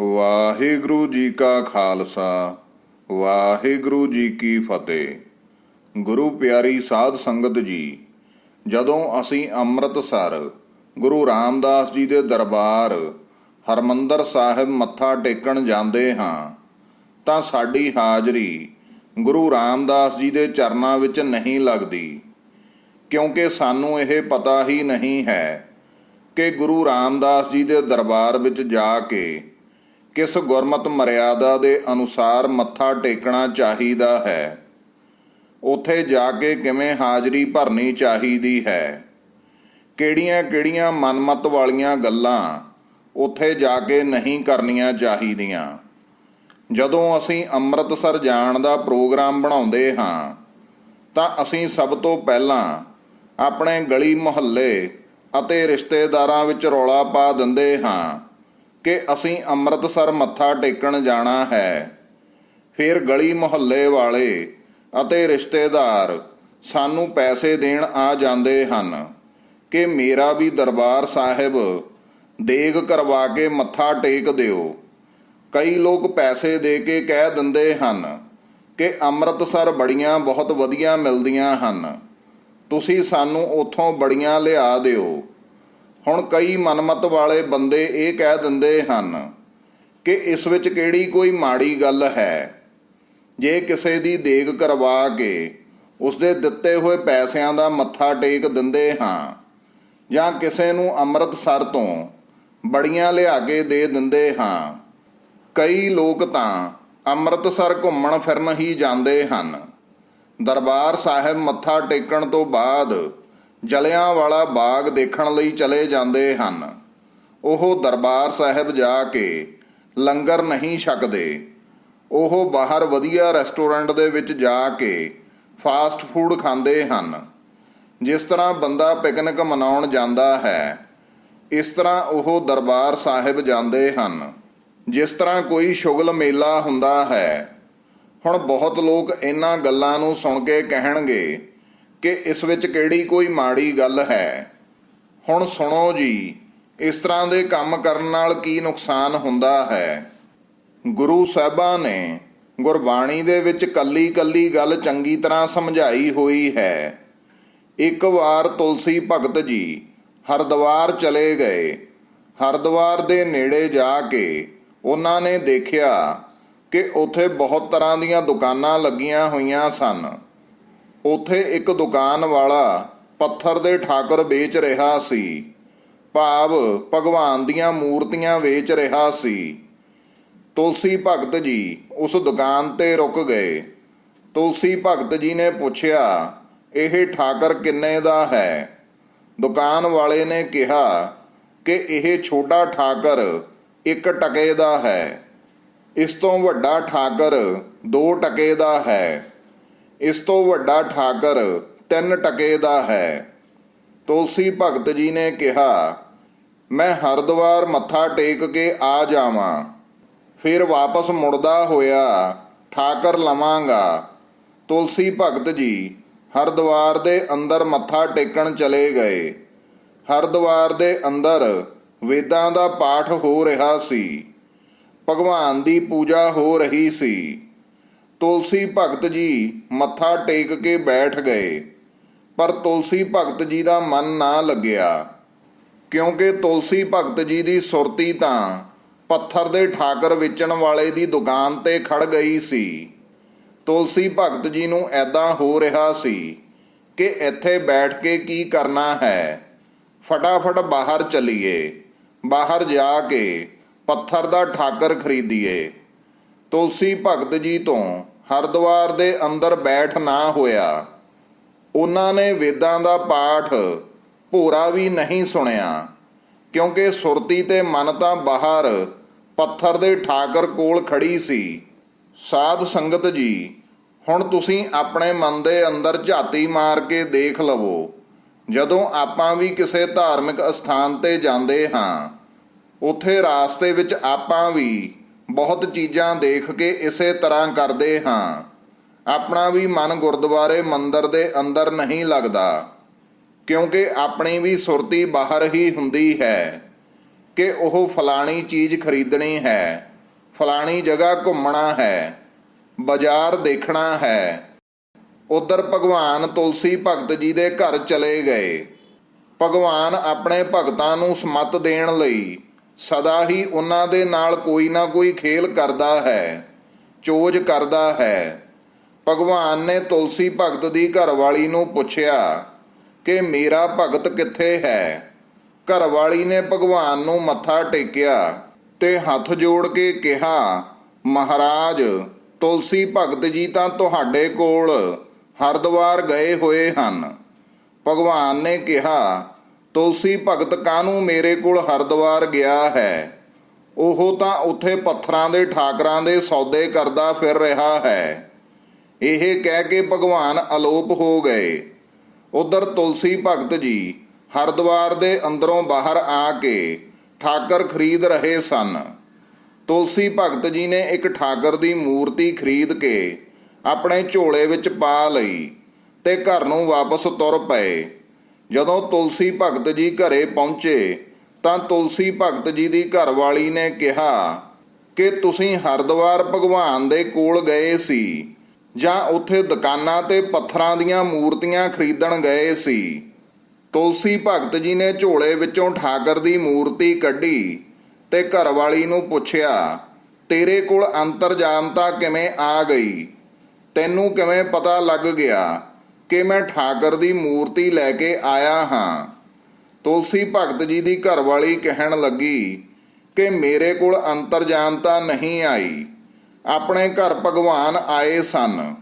ਵਾਹਿਗੁਰੂ ਜੀ ਕਾ ਖਾਲਸਾ, ਵਾਹਿਗੁਰੂ ਜੀ ਕੀ ਫਤਿਹ। ਗੁਰੂ ਪਿਆਰੀ ਸਾਧ ਸੰਗਤ ਜੀ, ਜਦੋਂ ਅਸੀਂ ਅੰਮ੍ਰਿਤਸਰ ਗੁਰੂ ਰਾਮਦਾਸ ਜੀ ਦੇ ਦਰਬਾਰ ਹਰਮੰਦਰ ਸਾਹਿਬ ਮੱਥਾ ਟੇਕਣ ਜਾਂਦੇ ਹਾਂ, ਤਾਂ ਸਾਡੀ ਹਾਜ਼ਰੀ ਗੁਰੂ ਰਾਮਦਾਸ ਜੀ ਦੇ ਚਰਨਾਂ ਵਿੱਚ ਨਹੀਂ ਲੱਗਦੀ, ਕਿਉਂਕਿ ਸਾਨੂੰ ਇਹ ਪਤਾ ਹੀ ਨਹੀਂ ਹੈ ਕਿ ਗੁਰੂ ਰਾਮਦਾਸ ਜੀ ਦੇ ਦਰਬਾਰ ਵਿੱਚ ਜਾ ਕੇ ਕਿਸ ਗੁਰਮਤ ਮਰਿਆਦਾ ਦੇ ਅਨੁਸਾਰ ਮੱਥਾ ਟੇਕਣਾ ਚਾਹੀਦਾ ਹੈ? ਉਥੇ ਜਾ ਕੇ ਕਿਵੇਂ ਹਾਜ਼ਰੀ ਭਰਨੀ ਚਾਹੀਦੀ ਹੈ? ਕਿਹੜੀਆਂ-ਕਿਹੜੀਆਂ ਮਨਮਤ ਵਾਲੀਆਂ ਗੱਲਾਂ ਉਥੇ ਜਾ ਕੇ ਨਹੀਂ ਕਰਨੀਆਂ ਚਾਹੀਦੀਆਂ? ਜਦੋਂ ਅਸੀਂ ਅੰਮ੍ਰਿਤਸਰ ਜਾਣ ਦਾ ਪ੍ਰੋਗਰਾਮ ਬਣਾਉਂਦੇ ਹਾਂ, ਤਾਂ ਅਸੀਂ ਸਭ ਤੋਂ ਪਹਿਲਾਂ ਆਪਣੇ ਗਲੀ ਮੁਹੱਲੇ ਅਤੇ ਰਿਸ਼ਤੇਦਾਰਾਂ ਵਿੱਚ ਰੌਲਾ ਪਾ ਦਿੰਦੇ ਹਾਂ। ਕਿ ਅਸੀਂ ਅੰਮ੍ਰਿਤਸਰ ਮੱਥਾ ਟੇਕਣ ਜਾਣਾ ਹੈ। ਫਿਰ ਗਲੀ ਮੁਹੱਲੇ ਵਾਲੇ ਅਤੇ ਰਿਸ਼ਤੇਦਾਰ ਸਾਨੂੰ ਪੈਸੇ ਦੇਣ ਆ ਜਾਂਦੇ ਹਨ ਕਿ ਮੇਰਾ ਵੀ ਦਰਬਾਰ ਸਾਹਿਬ ਦੇਗ ਕਰਵਾ ਕੇ ਮੱਥਾ ਟੇਕ ਦਿਓ। ਕਈ ਲੋਕ ਪੈਸੇ ਦੇ ਕੇ ਕਹਿ ਦਿੰਦੇ ਹਨ ਕਿ ਅੰਮ੍ਰਿਤਸਰ ਬੜੀਆਂ ਬਹੁਤ ਵਧੀਆ ਮਿਲਦੀਆਂ ਹਨ। ਤੁਸੀਂ ਸਾਨੂੰ ਉੱਥੋਂ ਬੜੀਆਂ ਲਿਆ ਦਿਓ। ਹੁਣ ਕਈ ਮਨਮਤ ਵਾਲੇ ਬੰਦੇ ਇਹ ਕਹਿ ਦਿੰਦੇ ਹਨ ਕਿ ਇਸ ਵਿੱਚ ਕਿਹੜੀ ਕੋਈ ਮਾੜੀ ਗੱਲ ਹੈ? ਜੇ ਕਿਸੇ ਦੀ ਦੇਗ ਕਰਵਾ ਕੇ ਉਸ ਦੇ ਦਿੱਤੇ ਹੋਏ ਪੈਸਿਆਂ ਦਾ ਮੱਥਾ ਟੇਕ ਦਿੰਦੇ ਹਾਂ ਜਾਂ ਕਿਸੇ ਨੂੰ ਅੰਮ੍ਰਿਤਸਰ ਤੋਂ ਬੜੀਆਂ ਲਿਆ ਕੇ ਦੇ ਦਿੰਦੇ ਹਾਂ, ਕਈ ਲੋਕ ਤਾਂ ਅੰਮ੍ਰਿਤਸਰ ਘੁੰਮਣ ਫਿਰਨ ਹੀ ਜਾਂਦੇ ਹਨ। ਦਰਬਾਰ ਸਾਹਿਬ ਮੱਥਾ ਟੇਕਣ ਤੋਂ ਬਾਅਦ ਜਲਿਆਂ ਵਾਲਾ ਬਾਗ ਦੇਖਣ ਲਈ ਚਲੇ ਜਾਂਦੇ ਹਨ। ਉਹ ਦਰਬਾਰ ਸਾਹਿਬ ਜਾ ਕੇ ਲੰਗਰ ਨਹੀਂ ਛਕਦੇ। ਉਹ ਬਾਹਰ ਵਧੀਆ ਰੈਸਟੋਰੈਂਟ ਦੇ ਵਿੱਚ ਜਾ ਕੇ ਫਾਸਟ ਫੂਡ ਖਾਂਦੇ ਹਨ। ਜਿਸ ਤਰ੍ਹਾਂ ਬੰਦਾ ਪਿਕਨਿਕ ਮਨਾਉਣ ਜਾਂਦਾ ਹੈ, ਇਸ ਤਰ੍ਹਾਂ ਉਹ ਦਰਬਾਰ ਸਾਹਿਬ ਜਾਂਦੇ ਹਨ। ਜਿਸ ਤਰ੍ਹਾਂ ਕੋਈ ਸ਼ੁਗਲ ਮੇਲਾ ਹੁੰਦਾ ਹੈ। ਹੁਣ ਬਹੁਤ ਲੋਕ ਇਹਨਾਂ ਗੱਲਾਂ ਨੂੰ ਸੁਣ ਕੇ ਕਹਿਣਗੇ ਕਿ ਇਸ ਵਿੱਚ ਕਿਹੜੀ ਕੋਈ ਮਾੜੀ ਗੱਲ ਹੈ? ਹੁਣ ਸੁਣੋ ਜੀ, ਇਸ ਤਰ੍ਹਾਂ ਦੇ ਕੰਮ ਕਰਨ ਨਾਲ ਕੀ ਨੁਕਸਾਨ ਹੁੰਦਾ ਹੈ? ਗੁਰੂ ਸਾਹਿਬਾਂ ਨੇ ਗੁਰਬਾਣੀ ਦੇ ਵਿੱਚ ਕੱਲੀ ਕੱਲੀ ਗੱਲ ਚੰਗੀ ਤਰ੍ਹਾਂ ਸਮਝਾਈ ਹੋਈ ਹੈ। ਇੱਕ ਵਾਰ ਤੁਲਸੀ ਭਗਤ ਜੀ ਹਰਦੁਆਰ ਚਲੇ ਗਏ। ਹਰਦੁਆਰ ਦੇ ਨੇੜੇ ਜਾ ਕੇ ਉਹਨਾਂ ਨੇ ਦੇਖਿਆ ਕਿ ਉੱਥੇ ਬਹੁਤ ਤਰ੍ਹਾਂ ਦੀਆਂ ਦੁਕਾਨਾਂ ਲੱਗੀਆਂ ਹੋਈਆਂ ਸਨ। ਉੱਥੇ ਇੱਕ ਦੁਕਾਨ ਵਾਲਾ ਪੱਥਰ ਦੇ ਠਾਕਰ ਵੇਚ ਰਿਹਾ ਸੀ। ਭਾਵ ਭਗਵਾਨ ਦੀਆਂ ਮੂਰਤੀਆਂ ਵੇਚ ਰਿਹਾ ਸੀ। ਤੁਲਸੀ ਭਗਤ ਜੀ ਉਸ ਦੁਕਾਨ ਤੇ ਰੁਕ ਗਏ। ਤੁਲਸੀ ਭਗਤ ਜੀ ਨੇ ਪੁੱਛਿਆ, ਇਹ ਠਾਕਰ ਕਿੰਨੇ ਦਾ ਹੈ? ਦੁਕਾਨ ਵਾਲੇ ਨੇ ਕਿਹਾ, ਕਿ ਇਹ ਛੋਟਾ ਠਾਕਰ ਇੱਕ ਟਕੇ ਦਾ ਹੈ। ਇਸ ਤੋਂ ਵੱਡਾ ਠਾਕਰ 2 ਟਕੇ ਦਾ ਹੈ। ਇਸ ਤੋਂ ਵੱਡਾ ਠਾਕਰ ਤਿੰਨ ਟਕੇ ਦਾ ਹੈ। ਤੁਲਸੀ ਭਗਤ ਜੀ ਨੇ ਕਿਹਾ, ਮੈਂ ਹਰਦੁਆਰ ਮੱਥਾ ਟੇਕ ਕੇ ਆ ਜਾਵਾਂ। ਫਿਰ ਵਾਪਸ ਮੁੜਦਾ ਹੋਇਆ ਠਾਕਰ ਲਵਾਂਗਾ। ਤੁਲਸੀ ਭਗਤ ਜੀ ਹਰਦੁਆਰ ਦੇ ਅੰਦਰ ਮੱਥਾ ਟੇਕਣ ਚਲੇ ਗਏ। ਹਰਦੁਆਰ ਦੇ ਅੰਦਰ ਵੇਦਾਂ ਦਾ ਪਾਠ ਹੋ ਰਿਹਾ ਸੀ। ਭਗਵਾਨ ਦੀ ਪੂਜਾ ਹੋ ਰਹੀ ਸੀ। ਤੁਲਸੀ ਭਗਤ ਜੀ ਮੱਥਾ ਟੇਕ ਕੇ ਬੈਠ ਗਏ। ਪਰ ਤੁਲਸੀ ਭਗਤ ਜੀ ਦਾ ਮਨ ਨਾ ਲੱਗਿਆ। ਕਿਉਂਕਿ ਤੁਲਸੀ ਭਗਤ ਜੀ ਦੀ ਸੁਰਤੀ ਤਾਂ ਪੱਥਰ ਦੇ ਠਾਕਰ ਵੇਚਣ ਵਾਲੇ ਦੀ ਦੁਕਾਨ ਤੇ ਖੜ ਗਈ ਸੀ। ਤੁਲਸੀ ਭਗਤ ਜੀ ਨੂੰ ਐਦਾਂ ਹੋ ਰਿਹਾ ਸੀ ਕਿ ਇੱਥੇ ਬੈਠ ਕੇ ਕੀ ਕਰਨਾ ਹੈ। ਫਟਾਫਟ ਬਾਹਰ ਚਲੀਏ। ਬਾਹਰ ਜਾ ਕੇ ਪੱਥਰ ਦਾ ਠਾਕਰ ਖਰੀਦੀਏ। ਤੁਲਸੀ ਭਗਤ ਜੀ ਤੋਂ ਹਰਦੁਆਰ ਦੇ ਅੰਦਰ ਬੈਠ ਨਾ ਹੋਇਆ। ਉਹਨਾਂ ਨੇ ਵੇਦਾਂ ਦਾ ਪਾਠ ਭੋਰਾ ਵੀ ਨਹੀਂ ਸੁਣਿਆ, ਕਿਉਂਕਿ ਸੁਰਤੀ ਤੇ ਮਨ ਤਾਂ ਬਾਹਰ ਪੱਥਰ ਦੇ ਠਾਕਰ ਕੋਲ ਖੜੀ ਸੀ। ਸਾਧ ਸੰਗਤ ਜੀ, ਹੁਣ ਤੁਸੀਂ ਆਪਣੇ ਮਨ ਦੇ ਅੰਦਰ ਝਾਤੀ ਮਾਰ ਕੇ ਦੇਖ ਲਵੋ। ਜਦੋਂ ਆਪਾਂ ਵੀ ਕਿਸੇ ਧਾਰਮਿਕ ਅਸਥਾਨ ਤੇ ਜਾਂਦੇ ਹਾਂ, ਉੱਥੇ ਰਾਸਤੇ ਵਿੱਚ ਆਪਾਂ ਵੀ ਬਹੁਤ ਚੀਜ਼ਾਂ ਦੇਖ ਕੇ ਇਸੇ ਤਰ੍ਹਾਂ ਕਰਦੇ ਹਾਂ। ਆਪਣਾ ਵੀ ਮਨ ਗੁਰਦੁਆਰੇ ਮੰਦਰ ਦੇ ਅੰਦਰ ਨਹੀਂ ਲੱਗਦਾ, ਕਿਉਂਕਿ ਆਪਣੀ ਵੀ ਸੁਰਤੀ ਬਾਹਰ ਹੀ ਹੁੰਦੀ ਹੈ ਕਿ ਉਹ ਫਲਾਣੀ ਚੀਜ਼ ਖਰੀਦਣੀ ਹੈ, ਫਲਾਣੀ ਜਗ੍ਹਾ ਘੁੰਮਣਾ ਹੈ, ਬਾਜ਼ਾਰ ਦੇਖਣਾ ਹੈ। ਉਧਰ ਭਗਵਾਨ ਤੁਲਸੀ ਭਗਤ ਜੀ ਦੇ ਘਰ ਚਲੇ ਗਏ। ਭਗਵਾਨ ਆਪਣੇ ਭਗਤਾਂ ਨੂੰ ਸਮਤ ਦੇਣ ਲਈ ਸਦਾ ਹੀ ਉਹਨਾਂ ਦੇ ਨਾਲ ਕੋਈ ਨਾ ਕੋਈ ਖੇਲ ਕਰਦਾ ਹੈ, ਚੋਜ ਕਰਦਾ ਹੈ। ਭਗਵਾਨ ਨੇ ਤੁਲਸੀ ਭਗਤ ਦੀ ਘਰਵਾਲੀ ਨੂੰ ਪੁੱਛਿਆ ਕਿ ਮੇਰਾ ਭਗਤ ਕਿੱਥੇ ਹੈ? ਘਰਵਾਲੀ ਨੇ ਭਗਵਾਨ ਨੂੰ ਮੱਥਾ ਟੇਕਿਆ ਤੇ ਹੱਥ ਜੋੜ ਕੇ ਕਿਹਾ, ਮਹਾਰਾਜ, ਤੁਲਸੀ ਭਗਤ ਜੀ ਤਾਂ ਤੁਹਾਡੇ ਕੋਲ ਹਰਦੁਆਰ ਗਏ ਹੋਏ ਹਨ। ਭਗਵਾਨ ਨੇ ਕਿਹਾ ਤੁਲਸੀ ਭਗਤ ਕਾਹਨੂੰ ਮੇਰੇ ਕੋਲ ਹਰਦੁਆਰ ਗਿਆ ਹੈ? ਉਹ ਤਾਂ ਉੱਥੇ ਪੱਥਰਾਂ ਦੇ ਠਾਕਰਾਂ ਦੇ ਸੌਦੇ ਕਰਦਾ ਫਿਰ ਰਿਹਾ ਹੈ। ਇਹ ਕਹਿ ਕੇ ਭਗਵਾਨ ਅਲੋਪ ਹੋ ਗਏ। ਉਧਰ ਤੁਲਸੀ ਭਗਤ ਜੀ ਹਰਦੁਆਰ ਦੇ ਅੰਦਰੋਂ ਬਾਹਰ ਆ ਕੇ ਠਾਕਰ ਖਰੀਦ ਰਹੇ ਸਨ। ਤੁਲਸੀ ਭਗਤ ਜੀ ਨੇ ਇੱਕ ਠਾਕਰ ਦੀ ਮੂਰਤੀ ਖਰੀਦ ਕੇ ਆਪਣੇ ਝੋਲੇ ਵਿੱਚ ਪਾ ਲਈ ਤੇ ਘਰ ਨੂੰ ਵਾਪਸ ਤੁਰ ਪਏ। ਜਦੋਂ ਤੁਲਸੀ ਭਗਤ ਜੀ ਘਰੇ ਪਹੁੰਚੇ, ਤਾਂ ਤੁਲਸੀ ਭਗਤ ਜੀ ਦੀ ਘਰਵਾਲੀ ਨੇ ਕਿਹਾ, ਕਿ ਤੁਸੀਂ ਹਰਦੁਆਰ ਭਗਵਾਨ ਦੇ ਕੋਲ ਗਏ ਸੀ, ਜਾਂ ਉੱਥੇ ਦੁਕਾਨਾਂ ਤੇ ਪੱਥਰਾਂ ਦੀਆਂ ਮੂਰਤੀਆਂ ਖਰੀਦਣ ਗਏ ਸੀ? ਤੁਲਸੀ ਭਗਤ ਜੀ ਨੇ ਝੋਲੇ ਵਿੱਚੋਂ ਠਾਕਰ ਦੀ ਮੂਰਤੀ ਕੱਢੀ ਤੇ ਘਰਵਾਲੀ ਨੂੰ ਪੁੱਛਿਆ, ਤੇਰੇ ਕੋਲ ਅੰਤਰਜਾਮਤਾ ਕਿਵੇਂ ਆ ਗਈ? ਤੈਨੂੰ ਕਿਵੇਂ ਪਤਾ ਲੱਗ ਗਿਆ? ਕਿ ਮੈਂ ਠਾਕਰ ਦੀ ਮੂਰਤੀ ਲੈ ਕੇ ਆਇਆ ਹਾਂ। ਤੁਲਸੀ ਭਗਤ ਜੀ ਦੀ ਘਰਵਾਲੀ ਕਹਿਣ ਲੱਗੀ ਕਿ ਮੇਰੇ ਕੋਲ ਅੰਤਰਜਾਮਤਾ ਨਹੀਂ ਆਈ। ਆਪਣੇ ਘਰ ਭਗਵਾਨ ਆਏ ਸਨ।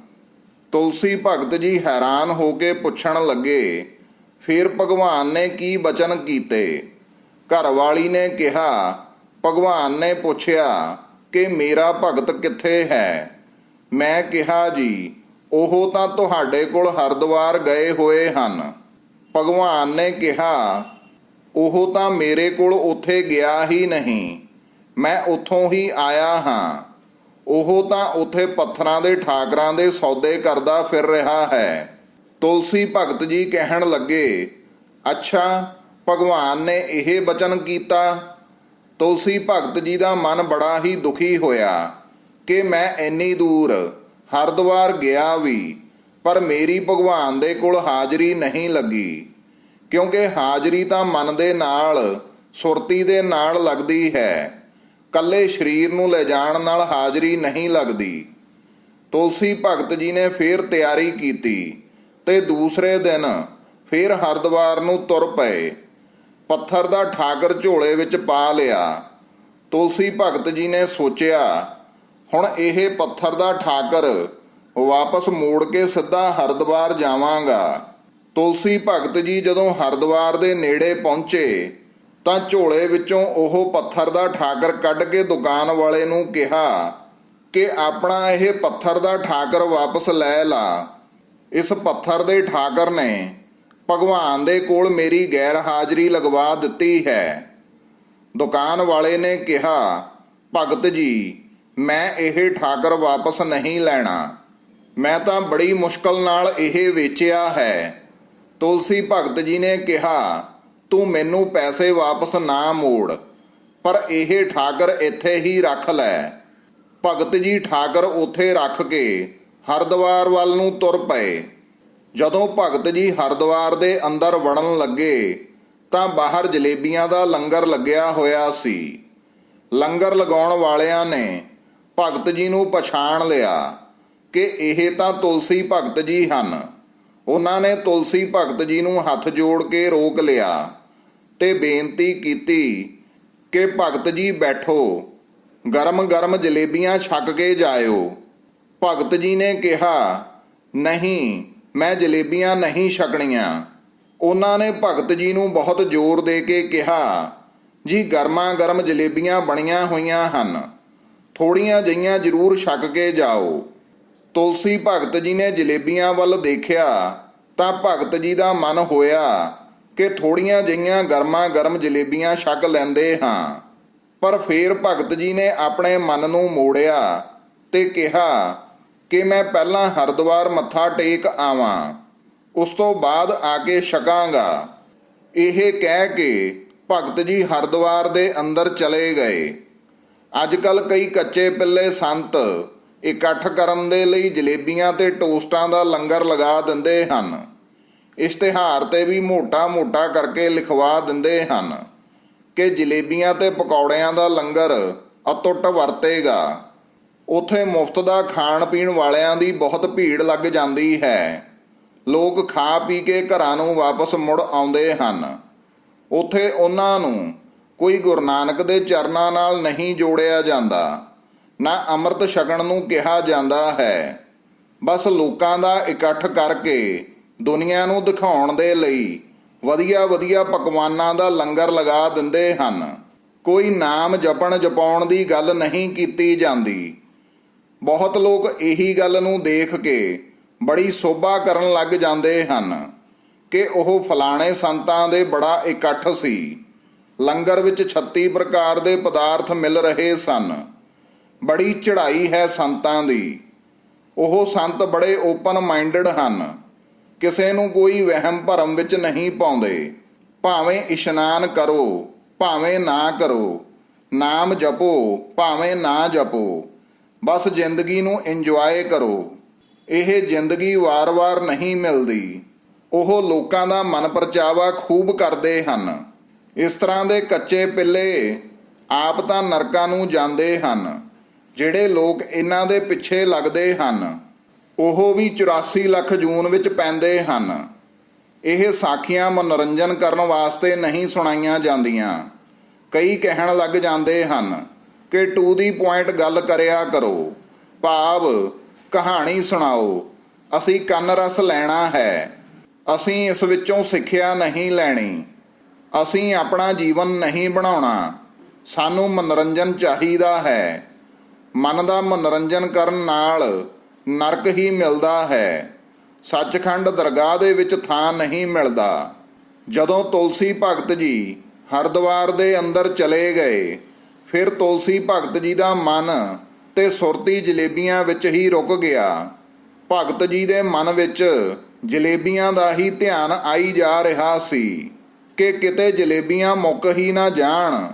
ਤੁਲਸੀ ਭਗਤ ਜੀ ਹੈਰਾਨ ਹੋ ਕੇ ਪੁੱਛਣ ਲੱਗੇ, ਫਿਰ ਭਗਵਾਨ ਨੇ ਕੀ ਬਚਨ ਕੀਤੇ? ਘਰਵਾਲੀ ਨੇ ਕਿਹਾ, ਭਗਵਾਨ ਨੇ ਪੁੱਛਿਆ ਕਿ ਮੇਰਾ ਭਗਤ ਕਿੱਥੇ ਹੈ? ਮੈਂ ਕਿਹਾ ਜੀ ਉਹ ਤਾਂ ਤੁਹਾਡੇ ਕੋਲ ਹਰਦੁਆਰ ਗਏ ਹੋਏ ਹਨ। ਭਗਵਾਨ ਨੇ ਕਿਹਾ, ਉਹ ਤਾਂ ਮੇਰੇ ਕੋਲ ਉੱਥੇ ਗਿਆ ਹੀ ਨਹੀਂ। ਮੈਂ ਉੱਥੋਂ ਹੀ ਆਇਆ ਹਾਂ। ਉਹ ਤਾਂ ਉੱਥੇ ਪੱਥਰਾਂ ਦੇ ਠਾਕਰਾਂ ਦੇ ਸੌਦੇ ਕਰਦਾ ਫਿਰ ਰਿਹਾ ਹੈ। ਤੁਲਸੀ ਭਗਤ ਜੀ ਕਹਿਣ ਲੱਗੇ, ਅੱਛਾ, ਭਗਵਾਨ ਨੇ ਇਹ ਬਚਨ ਕੀਤਾ। ਤੁਲਸੀ ਭਗਤ ਜੀ ਦਾ ਮਨ ਬੜਾ ਹੀ ਦੁਖੀ ਹੋਇਆ ਕਿ ਮੈਂ ਇੰਨੀ ਦੂਰ ਹਰਦੁਆਰ ਗਿਆ ਵੀ, ਪਰ ਮੇਰੀ ਭਗਵਾਨ ਦੇ ਕੋਲ ਹਾਜ਼ਰੀ ਨਹੀਂ ਲੱਗੀ। ਕਿਉਂਕਿ ਹਾਜ਼ਰੀ ਤਾਂ ਮਨ ਦੇ ਨਾਲ, ਸੁਰਤੀ ਦੇ ਨਾਲ ਲੱਗਦੀ ਹੈ। ਕੱਲੇ ਸਰੀਰ ਨੂੰ ਲੈ ਜਾਣ ਨਾਲ ਹਾਜ਼ਰੀ ਨਹੀਂ ਲੱਗਦੀ। ਤੁਲਸੀ ਭਗਤ ਜੀ ਨੇ ਫੇਰ ਤਿਆਰੀ ਕੀਤੀ ਤੇ ਦੂਸਰੇ ਦਿਨ ਫੇਰ ਹਰਦੁਆਰ ਨੂੰ ਤੁਰ ਪਏ। ਪੱਥਰ ਦਾ ਠਾਕਰ ਝੋਲੇ ਵਿੱਚ ਪਾ ਲਿਆ। ਤੁਲਸੀ ਭਗਤ ਜੀ ਨੇ ਸੋਚਿਆ ਹੁਣ ਇਹ ਪੱਥਰ ਦਾ ਠਾਕਰ ਵਾਪਸ ਮੋੜ ਕੇ ਸਿੱਧਾ ਹਰਦੁਆਰ ਜਾਵਾਂਗਾ। ਤੁਲਸੀ ਭਗਤ ਜੀ ਜਦੋਂ ਹਰਦੁਆਰ ਦੇ ਨੇੜੇ ਪਹੁੰਚੇ, ਤਾਂ ਝੋਲੇ ਵਿੱਚੋਂ ਉਹ ਪੱਥਰ ਦਾ ਠਾਕਰ ਕੱਢ ਕੇ ਦੁਕਾਨ ਵਾਲੇ ਨੂੰ ਕਿਹਾ ਕਿ ਆਪਣਾ ਇਹ ਪੱਥਰ ਦਾ ਠਾਕਰ ਵਾਪਸ ਲੈ ਲਾ। ਇਸ ਪੱਥਰ ਦੇ ਠਾਕਰ ਨੇ ਭਗਵਾਨ ਦੇ ਕੋਲ ਮੇਰੀ ਗੈਰ ਹਾਜ਼ਰੀ ਲਗਵਾ ਦਿੱਤੀ ਹੈ। ਦੁਕਾਨ ਵਾਲੇ ਨੇ ਕਿਹਾ, ਭਗਤ ਜੀ ਮੈਂ ਇਹ ਠਾਕਰ ਵਾਪਸ ਨਹੀਂ ਲੈਣਾ। ਮੈਂ ਤਾਂ ਬੜੀ ਮੁਸ਼ਕਲ ਨਾਲ ਇਹ ਵੇਚਿਆ ਹੈ। ਤੁਲਸੀ ਭਗਤ ਜੀ ਨੇ ਕਿਹਾ, ਤੂੰ ਮੈਨੂੰ ਪੈਸੇ ਵਾਪਸ ਨਾ ਮੋੜ, ਪਰ ਇਹ ਠਾਕਰ ਇੱਥੇ ਹੀ ਰੱਖ ਲੈ। ਭਗਤ ਜੀ ਠਾਕਰ ਉੱਥੇ ਰੱਖ ਕੇ ਹਰਦੁਆਰ ਵੱਲ ਨੂੰ ਤੁਰ ਪਏ। ਜਦੋਂ ਭਗਤ ਜੀ ਹਰਦੁਆਰ ਦੇ ਅੰਦਰ ਵੜਨ ਲੱਗੇ, ਤਾਂ ਬਾਹਰ ਜਲੇਬੀਆਂ ਦਾ ਲੰਗਰ ਲੱਗਿਆ ਹੋਇਆ ਸੀ। ਲੰਗਰ ਲਗਾਉਣ ਵਾਲਿਆਂ ਨੇ ਭਗਤ ਜੀ ਨੂੰ ਪਛਾਣ ਲਿਆ ਕਿ ਇਹ ਤਾਂ ਤੁਲਸੀ ਭਗਤ ਜੀ ਹਨ। ਉਹਨਾਂ ਨੇ ਤੁਲਸੀ ਭਗਤ ਜੀ ਨੂੰ ਹੱਥ ਜੋੜ ਕੇ ਰੋਕ ਲਿਆ ਤੇ ਬੇਨਤੀ ਕੀਤੀ ਕਿ ਭਗਤ ਜੀ ਬੈਠੋ ਗਰਮ ਗਰਮ ਜਲੇਬੀਆਂ ਛਕ ਕੇ ਜਾਇਓ। ਭਗਤ ਜੀ ਨੇ ਕਿਹਾ, ਨਹੀਂ, ਮੈਂ ਜਲੇਬੀਆਂ ਨਹੀਂ ਛਕਣੀਆਂ। ਉਹਨਾਂ ਨੇ ਭਗਤ ਜੀ ਨੂੰ ਬਹੁਤ ਜ਼ੋਰ ਦੇ ਕੇ ਕਿਹਾ, ਜੀ ਗਰਮਾ ਗਰਮ ਜਲੇਬੀਆਂ ਬਣੀਆਂ ਹੋਈਆਂ ਹਨ। ਥੋੜੀਆਂ ਜਈਆਂ ਜ਼ਰੂਰ ਛਕ ਕੇ ਜਾਓ। ਤੁਲਸੀ ਭਗਤ ਜੀ ਨੇ ਜਲੇਬੀਆਂ ਵੱਲ ਦੇਖਿਆ ਤਾਂ ਭਗਤ ਜੀ ਦਾ ਮਨ ਹੋਇਆ ਕਿ ਥੋੜੀਆਂ ਜਈਆਂ ਗਰਮਾ ਗਰਮ ਜਲੇਬੀਆਂ ਛਕ ਲੈਂਦੇ ਹਾਂ। ਪਰ ਫੇਰ ਭਗਤ ਜੀ ਨੇ ਆਪਣੇ ਮਨ ਨੂੰ ਮੋੜਿਆ ਤੇ ਕਿਹਾ ਕਿ ਮੈਂ ਪਹਿਲਾਂ ਹਰਦੁਆਰ ਮੱਥਾ ਟੇਕ ਆਵਾਂ, ਉਸ ਤੋਂ ਬਾਅਦ ਆ ਕੇ ਛਕਾਂਗਾ। ਇਹ ਕਹਿ ਕੇ ਭਗਤ ਜੀ ਹਰਦੁਆਰ ਦੇ ਅੰਦਰ ਚਲੇ ਗਏ। ਅੱਜ ਕੱਲ ਕਈ ਕੱਚੇ ਪਿੱਲੇ ਸੰਤ ਇਕੱਠ ਕਰਨ ਦੇ ਲਈ ਜਲੇਬੀਆਂ ਤੇ ਟੋਸਟਾਂ ਦਾ ਲੰਗਰ ਲਗਾ ਦਿੰਦੇ ਹਨ। ਇਸ਼ਤਿਹਾਰ ਤੇ ਵੀ ਮੋਟਾ-ਮੋਟਾ ਕਰਕੇ ਲਿਖਵਾ ਦਿੰਦੇ ਹਨ ਕਿ ਜਲੇਬੀਆਂ ਤੇ ਪਕੌੜਿਆਂ ਦਾ ਲੰਗਰ ਅਤੁੱਟ ਵਰਤੇਗਾ। ਉਥੇ ਮੁਫਤ ਦਾ ਖਾਣ ਪੀਣ ਵਾਲਿਆਂ ਦੀ ਬਹੁਤ ਭੀੜ ਲੱਗ ਜਾਂਦੀ ਹੈ। ਲੋਕ ਖਾ ਪੀ ਕੇ ਘਰਾਂ ਨੂੰ ਵਾਪਸ ਮੁੜ ਆਉਂਦੇ ਹਨ। ਉਥੇ ਉਹਨਾਂ ਨੂੰ ਕੋਈ ਗੁਰੂ ਨਾਨਕ ਦੇ ਚਰਨਾਂ ਨਾਲ ਨਹੀਂ ਜੋੜਿਆ ਜਾਂਦਾ, ਨਾ ਅੰਮ੍ਰਿਤ ਛਕਣ ਨੂੰ ਕਿਹਾ ਜਾਂਦਾ ਹੈ। ਬਸ ਲੋਕਾਂ ਦਾ ਇਕੱਠ ਕਰਕੇ ਦੁਨੀਆ ਨੂੰ ਦਿਖਾਉਣ ਦੇ ਲਈ ਵਧੀਆ ਵਧੀਆ ਪਕਵਾਨਾਂ ਦਾ ਲੰਗਰ ਲਗਾ ਦਿੰਦੇ ਹਨ। ਕੋਈ ਨਾਮ ਜਪਣ ਜਪਾਉਣ ਦੀ ਗੱਲ ਨਹੀਂ ਕੀਤੀ ਜਾਂਦੀ। ਬਹੁਤ ਲੋਕ ਇਹੀ ਗੱਲ ਨੂੰ ਦੇਖ ਕੇ ਬੜੀ ਸੋਭਾ ਕਰਨ ਲੱਗ ਜਾਂਦੇ ਹਨ ਕਿ ਉਹ ਫਲਾਣੇ ਸੰਤਾਂ ਦੇ ਬੜਾ ਇਕੱਠ ਸੀ। ਲੰਗਰ ਵਿੱਚ 36 ਪ੍ਰਕਾਰ ਦੇ ਪਦਾਰਥ ਮਿਲ ਰਹੇ ਸਨ। ਬੜੀ ਚੜ੍ਹਾਈ ਹੈ ਸੰਤਾਂ ਦੀ। ਉਹ ਸੰਤ ਬੜੇ ਓਪਨ ਮਾਈਂਡਡ ਹਨ। ਕਿਸੇ ਨੂੰ ਕੋਈ ਵਹਿਮ ਭਰਮ ਵਿੱਚ ਨਹੀਂ ਪਾਉਂਦੇ। ਭਾਵੇਂ ਇਸ਼ਨਾਨ ਕਰੋ, ਭਾਵੇਂ ਨਾ ਕਰੋ, ਨਾਮ ਜਪੋ, ਭਾਵੇਂ ਨਾ ਜਪੋ, ਬਸ ਜ਼ਿੰਦਗੀ ਨੂੰ ਇੰਜੋਏ ਕਰੋ। ਇਹ ਜ਼ਿੰਦਗੀ ਵਾਰ-ਵਾਰ ਨਹੀਂ ਮਿਲਦੀ। ਉਹ ਲੋਕਾਂ ਦਾ ਮਨ ਪਰਚਾਵਾ ਖੂਬ ਕਰਦੇ ਹਨ। ਇਸ ਤਰ੍ਹਾਂ ਦੇ ਕੱਚੇ ਪਿੱਲੇ ਆਪ ਤਾਂ ਨਰਕਾਂ ਨੂੰ ਜਾਂਦੇ ਹਨ, ਜਿਹੜੇ ਲੋਕ ਇਹਨਾਂ ਦੇ ਪਿੱਛੇ ਲੱਗਦੇ ਹਨ, ਉਹ ਵੀ 84 ਲੱਖ ਜੂਨ ਵਿੱਚ ਪੈਂਦੇ ਹਨ। ਇਹ ਸਾਖੀਆਂ ਮਨੋਰੰਜਨ ਕਰਨ ਵਾਸਤੇ ਨਹੀਂ ਸੁਣਾਈਆਂ ਜਾਂਦੀਆਂ। ਕਈ ਕਹਿਣ ਲੱਗ ਜਾਂਦੇ ਹਨ ਕਿ ਟੂ ਦੀ ਪੁਆਇੰਟ ਗੱਲ ਕਰਿਆ ਕਰੋ। ਭਾਵ, ਕਹਾਣੀ ਸੁਣਾਓ, ਅਸੀਂ ਕੰਨ ਰਸ ਲੈਣਾ ਹੈ, ਅਸੀਂ ਇਸ ਵਿੱਚੋਂ ਸਿੱਖਿਆ ਨਹੀਂ ਲੈਣੀ। ਅਸੀਂ ਆਪਣਾ ਜੀਵਨ ਨਹੀਂ ਬਣਾਉਣਾ। ਸਾਨੂੰ ਮਨੋਰੰਜਨ ਚਾਹੀਦਾ ਹੈ। ਮਨ ਦਾ ਮਨੋਰੰਜਨ ਕਰਨ ਨਾਲ ਨਰਕ ਹੀ ਮਿਲਦਾ ਹੈ। ਸੱਚਖੰਡ ਦਰਗਾਹ ਦੇ ਵਿੱਚ ਥਾਂ ਨਹੀਂ ਮਿਲਦਾ। ਜਦੋਂ ਤੁਲਸੀ ਭਗਤ ਜੀ ਹਰਿਦੁਆਰ ਦੇ ਅੰਦਰ ਚਲੇ ਗਏ, ਫਿਰ ਤੁਲਸੀ ਭਗਤ ਜੀ ਦਾ ਮਨ ਤੇ ਸੁਰਤੀ ਜਲੇਬੀਆਂ ਵਿੱਚ ਹੀ ਰੁਕ ਗਿਆ। ਭਗਤ ਜੀ ਦੇ ਮਨ ਵਿੱਚ ਜਲੇਬੀਆਂ ਦਾ ਹੀ ਧਿਆਨ ਆਈ ਜਾ ਰਿਹਾ ਸੀ। ਕਿ ਕਿਤੇ ਜਲੇਬੀਆਂ ਮੁੱਕ ਹੀ ਨਾ ਜਾਣ,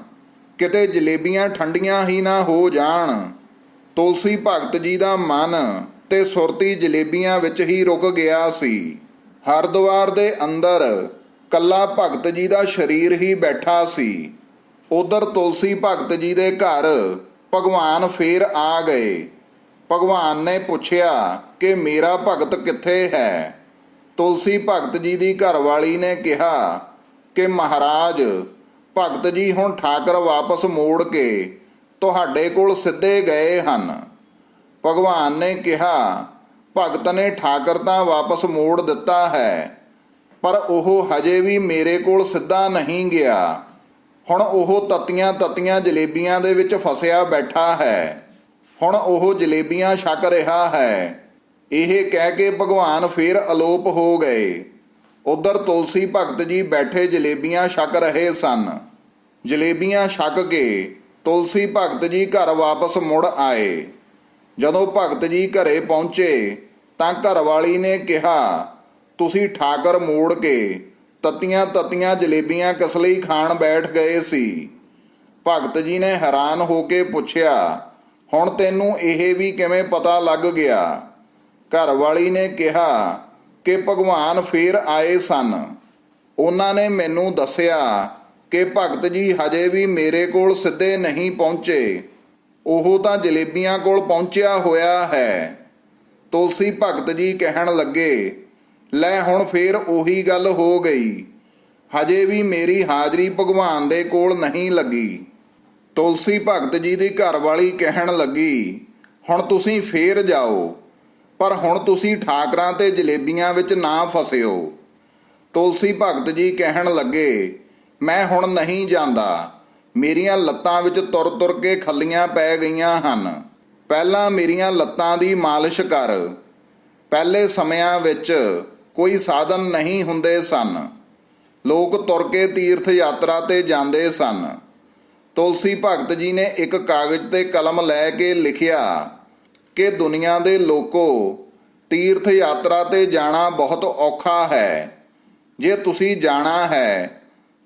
ਕਿਤੇ ਜਲੇਬੀਆਂ ਠੰਡੀਆਂ ਹੀ ਨਾ ਹੋ ਜਾਣ। ਤੁਲਸੀ ਭਗਤ ਜੀ ਦਾ ਮਨ ਤੇ ਸੁਰਤੀ ਜਲੇਬੀਆਂ ਵਿੱਚ ਹੀ ਰੁਕ ਗਿਆ ਸੀ। ਹਰਿਦੁਆਰ ਦੇ ਅੰਦਰ ਕੱਲਾ ਭਗਤ ਜੀ ਦਾ ਸਰੀਰ ਹੀ ਬੈਠਾ ਸੀ। ਉਧਰ ਤੁਲਸੀ ਭਗਤ ਜੀ ਦੇ ਘਰ ਭਗਵਾਨ ਫੇਰ ਆ ਗਏ। ਭਗਵਾਨ ਨੇ ਪੁੱਛਿਆ ਕਿ ਮੇਰਾ ਭਗਤ ਕਿੱਥੇ ਹੈ? ਤੁਲਸੀ ਭਗਤ ਜੀ ਦੀ ਘਰਵਾਲੀ ਨੇ ਕਿਹਾ ਕਿ ਮਹਾਰਾਜ, ਭਗਤ ਜੀ ਹੁਣ ਠਾਕਰ ਵਾਪਸ ਮੋੜ ਕੇ ਤੁਹਾਡੇ ਕੋਲ ਸਿੱਧੇ ਗਏ ਹਨ। ਭਗਵਾਨ ਨੇ ਕਿਹਾ, ਭਗਤ ਨੇ ਠਾਕਰ ਤਾਂ ਵਾਪਸ ਮੋੜ ਦਿੱਤਾ ਹੈ, ਪਰ ਉਹ ਹਜੇ ਵੀ ਮੇਰੇ ਕੋਲ ਸਿੱਧਾ ਨਹੀਂ ਗਿਆ। ਹੁਣ ਉਹ ਤਤੀਆਂ ਤਤੀਆਂ ਜਲੇਬੀਆਂ ਦੇ ਵਿੱਚ ਫਸਿਆ ਬੈਠਾ ਹੈ। ਹੁਣ ਉਹ ਜਲੇਬੀਆਂ ਛਕ ਰਿਹਾ ਹੈ। ਇਹ ਕਹਿ ਕੇ ਭਗਵਾਨ ਫੇਰ ਅਲੋਪ ਹੋ ਗਏ। ਉਧਰ ਤੁਲਸੀ ਭਗਤ ਜੀ ਬੈਠੇ ਜਲੇਬੀਆਂ ਛਕ ਰਹੇ ਸਨ। ਜਲੇਬੀਆਂ ਛਕ ਕੇ ਤੁਲਸੀ ਭਗਤ ਜੀ ਘਰ ਵਾਪਸ ਮੁੜ ਆਏ। ਜਦੋਂ ਭਗਤ ਜੀ ਘਰੇ ਪਹੁੰਚੇ ਤਾਂ ਘਰਵਾਲੀ ਨੇ ਕਿਹਾ, ਤੁਸੀਂ ਠਾਕਰ ਮੋੜ ਕੇ ਤਤੀਆਂ ਤਤੀਆਂ ਜਲੇਬੀਆਂ ਕਿਸ ਲਈ ਖਾਣ ਬੈਠ ਗਏ ਸੀ? ਭਗਤ ਜੀ ਨੇ ਹੈਰਾਨ ਹੋ ਕੇ ਪੁੱਛਿਆ, ਹੁਣ ਤੈਨੂੰ ਇਹ ਵੀ ਕਿਵੇਂ ਪਤਾ ਲੱਗ ਗਿਆ? ਘਰਵਾਲੀ ਨੇ ਕਿਹਾ ਕਿ ਭਗਵਾਨ ਫੇਰ ਆਏ ਸਨ। ਉਹਨਾਂ ਨੇ ਮੈਨੂੰ ਦੱਸਿਆ ਕਿ ਭਗਤ ਜੀ ਹਜੇ ਵੀ ਮੇਰੇ ਕੋਲ ਸਿੱਧੇ ਨਹੀਂ ਪਹੁੰਚੇ। ਉਹ ਤਾਂ ਜਲੇਬੀਆਂ ਕੋਲ ਪਹੁੰਚਿਆ ਹੋਇਆ ਹੈ। ਤੁਲਸੀ ਭਗਤ ਜੀ ਕਹਿਣ ਲੱਗੇ, ਲੈ ਹੁਣ ਫੇਰ ਉਹੀ ਗੱਲ ਹੋ ਗਈ। ਹਜੇ ਵੀ ਮੇਰੀ ਹਾਜ਼ਰੀ ਭਗਵਾਨ ਦੇ ਕੋਲ ਨਹੀਂ ਲੱਗੀ। ਤੁਲਸੀ ਭਗਤ ਜੀ ਦੀ ਘਰਵਾਲੀ ਕਹਿਣ ਲੱਗੀ, ਹੁਣ ਤੁਸੀਂ ਫੇਰ ਜਾਓ। ਪਰ ਹੁਣ ਤੁਸੀਂ ਠਾਕਰਾਂ ਤੇ ਜਲੇਬੀਆਂ ਵਿੱਚ ਨਾ ਫਸਿਓ। ਤੁਲਸੀ ਭਗਤ ਜੀ ਕਹਿਣ ਲੱਗੇ, ਮੈਂ ਹੁਣ ਨਹੀਂ ਜਾਂਦਾ। ਮੇਰੀਆਂ ਲੱਤਾਂ ਵਿੱਚ ਤੁਰ ਤੁਰ ਕੇ ਖੱਲੀਆਂ ਪੈ ਗਈਆਂ ਹਨ। ਪਹਿਲਾਂ ਮੇਰੀਆਂ ਲੱਤਾਂ ਦੀ ਮਾਲਿਸ਼ ਕਰ। ਪਹਿਲੇ ਸਮਿਆਂ ਵਿੱਚ ਕੋਈ ਸਾਧਨ ਨਹੀਂ ਹੁੰਦੇ ਸਨ। ਲੋਕ ਤੁਰ ਕੇ ਤੀਰਥ ਯਾਤਰਾ ਤੇ ਜਾਂਦੇ ਸਨ। ਤੁਲਸੀ ਭਗਤ ਜੀ ਨੇ ਇੱਕ ਕਾਗਜ਼ ਤੇ ਕਲਮ ਲੈ ਕੇ ਲਿਖਿਆ ਕਿ ਦੁਨੀਆ ਦੇ ਲੋਕੋ ਤੀਰਥ ਯਾਤਰਾ ਤੇ ਜਾਣਾ ਬਹੁਤ ਔਖਾ ਹੈ। ਜੇ ਤੁਸੀਂ ਜਾਣਾ ਹੈ,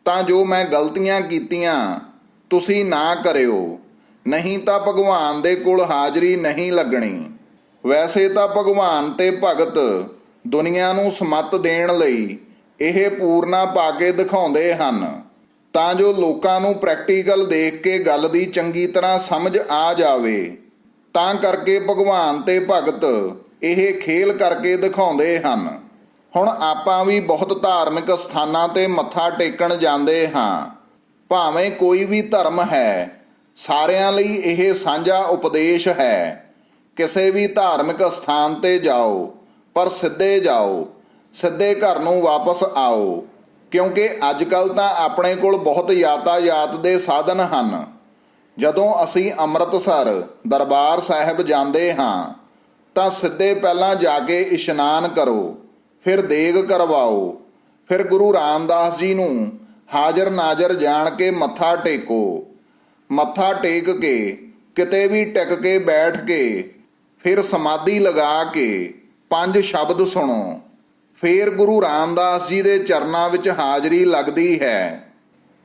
ਤਾਂ ਜੋ ਮੈਂ ਗਲਤੀਆਂ ਕੀਤੀਆਂ, ਤੁਸੀਂ ਨਾ ਕਰਿਓ। ਨਹੀਂ ਤਾਂ ਭਗਵਾਨ ਦੇ ਕੋਲ ਹਾਜ਼ਰੀ ਨਹੀਂ ਲੱਗਣੀ। ਵੈਸੇ ਤਾਂ ਭਗਵਾਨ ਤੇ ਭਗਤ ਦੁਨੀਆ ਨੂੰ ਸਮੱਤ ਦੇਣ ਲਈ ਇਹ ਪੂਰਨਾ ਪਾ ਕੇ ਦਿਖਾਉਂਦੇ ਹਨ। ਤਾਂ ਜੋ ਲੋਕਾਂ ਨੂੰ ਪ੍ਰੈਕਟੀਕਲ ਦੇਖ ਕੇ ਗੱਲ ਦੀ ਚੰਗੀ ਤਰ੍ਹਾਂ ਸਮਝ ਆ ਜਾਵੇ। ਤਾਂ ਕਰਕੇ ਭਗਵਾਨ ਤੇ ਭਗਤ ਇਹ ਖੇਲ ਕਰਕੇ ਦਿਖਾਉਂਦੇ ਹਨ। ਹੁਣ ਆਪਾਂ ਵੀ ਬਹੁਤ ਧਾਰਮਿਕ ਸਥਾਨਾਂ ਤੇ ਮੱਥਾ ਟੇਕਣ ਜਾਂਦੇ ਹਾਂ। ਭਾਵੇਂ ਕੋਈ ਵੀ ਧਰਮ ਹੈ, ਸਾਰਿਆਂ ਲਈ ਇਹ ਸਾਂਝਾ ਉਪਦੇਸ਼ ਹੈ। ਕਿਸੇ ਵੀ ਧਾਰਮਿਕ ਸਥਾਨ ਤੇ ਜਾਓ, ਪਰ ਸਿੱਧੇ ਜਾਓ, ਸਿੱਧੇ ਘਰ ਨੂੰ ਵਾਪਸ ਆਓ। ਕਿਉਂਕਿ ਅੱਜ ਕੱਲ ਤਾਂ ਆਪਣੇ ਕੋਲ ਬਹੁਤ ਯਾਤਾਯਾਤ ਦੇ ਸਾਧਨ ਹਨ। ਜਦੋਂ ਅਸੀਂ ਅੰਮ੍ਰਿਤਸਰ ਦਰਬਾਰ ਸਾਹਿਬ ਜਾਂਦੇ ਹਾਂ, ਤਾਂ ਸਿੱਧੇ ਪਹਿਲਾਂ ਜਾ ਕੇ ਇਸ਼ਨਾਨ ਕਰੋ, ਫਿਰ ਦੇਗ ਕਰਵਾਓ, ਫਿਰ ਗੁਰੂ ਰਾਮਦਾਸ ਜੀ ਨੂੰ ਹਾਜ਼ਰ ਨਾਜ਼ਰ ਜਾਣ ਕੇ ਮੱਥਾ ਟੇਕੋ। ਮੱਥਾ ਟੇਕ ਕੇ, ਕਿਤੇ ਵੀ ਟਿਕ ਕੇ ਬੈਠ ਕੇ, ਫਿਰ ਸਮਾਧੀ ਲਗਾ ਕੇ ਪੰਜ ਸ਼ਬਦ ਸੁਣੋ। ਫਿਰ ਗੁਰੂ ਰਾਮਦਾਸ ਜੀ ਦੇ ਚਰਨਾਂ ਵਿੱਚ ਹਾਜ਼ਰੀ ਲੱਗਦੀ ਹੈ।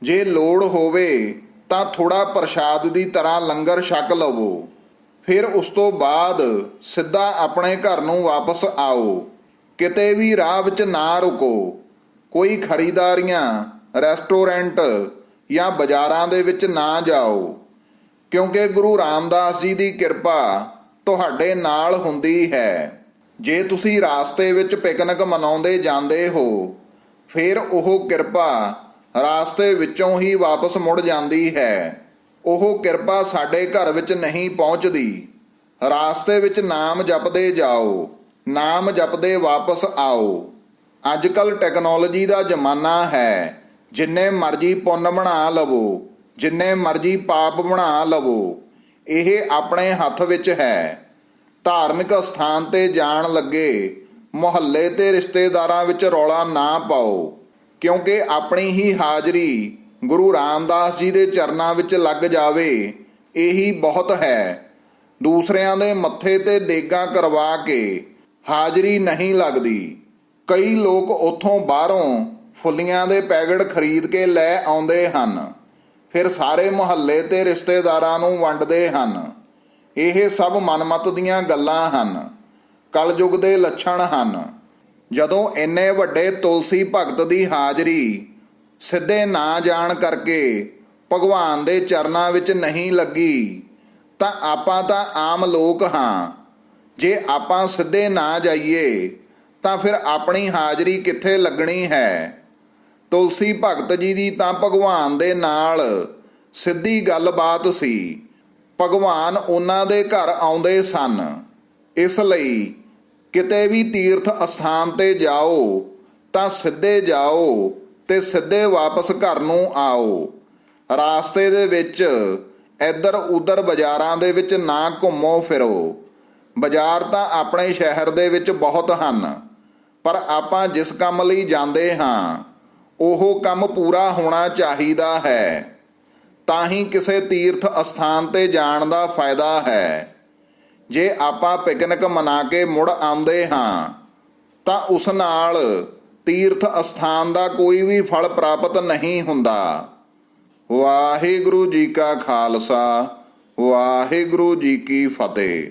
ਜੇ ਲੋੜ ਹੋਵੇ ਤਾਂ ਥੋੜਾ ਪ੍ਰਸ਼ਾਦ ਦੀ ਤਰ੍ਹਾਂ ਲੰਗਰ ਛਕ ਲਵੋ। ਫਿਰ ਉਸ ਤੋਂ ਬਾਅਦ ਸਿੱਧਾ ਆਪਣੇ ਘਰ ਨੂੰ ਵਾਪਸ ਆਓ। ਕਿਤੇ ਵੀ ਰਾਹ ਵਿੱਚ ਨਾ ਰੁਕੋ। ਕੋਈ ਖਰੀਦਾਰੀਆਂ ਰੈਸਟੋਰੈਂਟ ਜਾਂ ਬਾਜ਼ਾਰਾਂ ਦੇ ਵਿੱਚ ਨਾ ਜਾਓ। ਕਿਉਂਕਿ ਗੁਰੂ ਰਾਮਦਾਸ ਜੀ ਦੀ ਕਿਰਪਾ ਤੁਹਾਡੇ ਨਾਲ ਹੁੰਦੀ ਹੈ। ਜੇ ਤੁਸੀਂ ਰਾਸਤੇ ਵਿੱਚ ਪਿਕਨਿਕ ਮਨਾਉਂਦੇ ਜਾਂਦੇ ਹੋ, ਫਿਰ ਉਹ ਕਿਰਪਾ ਰਾਸਤੇ ਵਿੱਚੋਂ ਹੀ ਵਾਪਸ ਮੁੜ ਜਾਂਦੀ ਹੈ। ਉਹ ਕਿਰਪਾ ਸਾਡੇ ਘਰ ਵਿੱਚ ਨਹੀਂ ਪਹੁੰਚਦੀ। ਰਾਸਤੇ ਵਿੱਚ ਨਾਮ ਜਪਦੇ ਜਾਓ। ਨਾਮ ਜਪਦੇ ਵਾਪਸ ਆਓ। ਅੱਜ ਕੱਲ ਟੈਕਨੋਲੋਜੀ ਦਾ ਜ਼ਮਾਨਾ ਹੈ। ਜਿੰਨੇ ਮਰਜ਼ੀ ਪੁੰਨ ਬਣਾ ਲਵੋ, ਜਿੰਨੇ ਮਰਜ਼ੀ ਪਾਪ ਬਣਾ ਲਵੋ, ਇਹ ਆਪਣੇ ਹੱਥ ਵਿੱਚ ਹੈ। ਧਾਰਮਿਕ ਸਥਾਨ ਤੇ ਜਾਣ ਲੱਗੇ ਮੁਹੱਲੇ ਤੇ ਰਿਸ਼ਤੇਦਾਰਾਂ ਵਿੱਚ ਰੌਲਾ ਨਾ ਪਾਓ। ਕਿਉਂਕਿ ਆਪਣੀ ਹੀ ਹਾਜ਼ਰੀ ਗੁਰੂ ਰਾਮਦਾਸ ਜੀ ਦੇ ਚਰਨਾਂ ਵਿੱਚ ਲੱਗ ਜਾਵੇ, ਇਹੀ ਬਹੁਤ ਹੈ। ਦੂਸਰਿਆਂ ਦੇ ਮੱਥੇ ਤੇ ਦੇਗਾ ਕਰਵਾ ਕੇ ਹਾਜ਼ਰੀ ਨਹੀਂ ਲੱਗਦੀ। ਕਈ ਲੋਕ ਉੱਥੋਂ ਬਾਹਰੋਂ ਫੁੱਲੀਆਂ ਦੇ ਪੈਕਟ ਖਰੀਦ ਕੇ ਲੈ ਆਉਂਦੇ ਹਨ। ਫਿਰ ਸਾਰੇ ਮੁਹੱਲੇ ਤੇ ਰਿਸ਼ਤੇਦਾਰਾਂ ਨੂੰ ਵੰਡਦੇ ਹਨ। ਇਹ ਸਭ ਮਨਮਤ ਦੀਆਂ ਗੱਲਾਂ ਹਨ। ਕਲਯੁਗ ਦੇ ਲੱਛਣ ਹਨ। ਜਦੋਂ ਇੰਨੇ ਵੱਡੇ ਤੁਲਸੀ ਭਗਤ ਦੀ ਹਾਜ਼ਰੀ ਸਿੱਧੇ ਨਾ ਜਾਣ ਕਰਕੇ ਭਗਵਾਨ ਦੇ ਚਰਨਾਂ ਵਿੱਚ ਨਹੀਂ ਲੱਗੀ, ਤਾਂ ਆਪਾਂ ਤਾਂ ਆਮ ਲੋਕ ਹਾਂ। ਜੇ ਆਪਾਂ ਸਿੱਧੇ ਨਾ ਜਾਈਏ, ਤਾਂ ਫਿਰ ਆਪਣੀ ਹਾਜ਼ਰੀ ਕਿੱਥੇ ਲੱਗਣੀ ਹੈ? ਤੁਲਸੀ ਭਗਤ ਜੀ ਦੀ ਤਾਂ ਭਗਵਾਨ ਦੇ ਨਾਲ ਸਿੱਧੀ ਗੱਲਬਾਤ ਸੀ। ਭਗਵਾਨ ਉਹਨਾਂ ਦੇ ਘਰ ਆਉਂਦੇ ਸਨ। ਇਸ ਲਈ ਕਿਤੇ ਵੀ ਤੀਰਥ ਅਸਥਾਨ ਤੇ ਜਾਓ, ਤਾਂ ਸਿੱਧੇ ਜਾਓ ਤੇ ਸਿੱਧੇ ਵਾਪਸ ਘਰ ਨੂੰ ਆਓ। ਰਾਸਤੇ ਦੇ ਵਿੱਚ ਇੱਧਰ ਉੱਧਰ ਬਾਜ਼ਾਰਾਂ ਦੇ ਵਿੱਚ ਨਾ ਘੁੰਮੋ ਫਿਰੋ। ਬਾਜ਼ਾਰ ਤਾਂ ਆਪਣੇ ਸ਼ਹਿਰ ਦੇ ਵਿੱਚ ਬਹੁਤ ਹਨ, ਪਰ ਆਪਾਂ ਜਿਸ ਕੰਮ ਲਈ ਜਾਂਦੇ ਹਾਂ, ਉਹ ਕੰਮ ਪੂਰਾ ਹੋਣਾ ਚਾਹੀਦਾ ਹੈ। ਤਾਂ ਹੀ ਕਿਸੇ ਤੀਰਥ ਅਸਥਾਨ ਤੇ ਜਾਣ ਦਾ ਫਾਇਦਾ ਹੈ। ਜੇ ਆਪਾਂ ਪਿਕਨਿਕ ਮਨਾ ਕੇ ਮੁੜ ਆਉਂਦੇ ਹਾਂ, ਤਾਂ ਉਸ ਨਾਲ ਤੀਰਥ ਅਸਥਾਨ ਦਾ ਕੋਈ ਵੀ ਫਲ ਪ੍ਰਾਪਤ ਨਹੀਂ ਹੁੰਦਾ। ਵਾਹਿਗੁਰੂ ਜੀ ਕਾ ਖਾਲਸਾ, ਵਾਹਿਗੁਰੂ ਜੀ ਕੀ ਫਤਿਹ।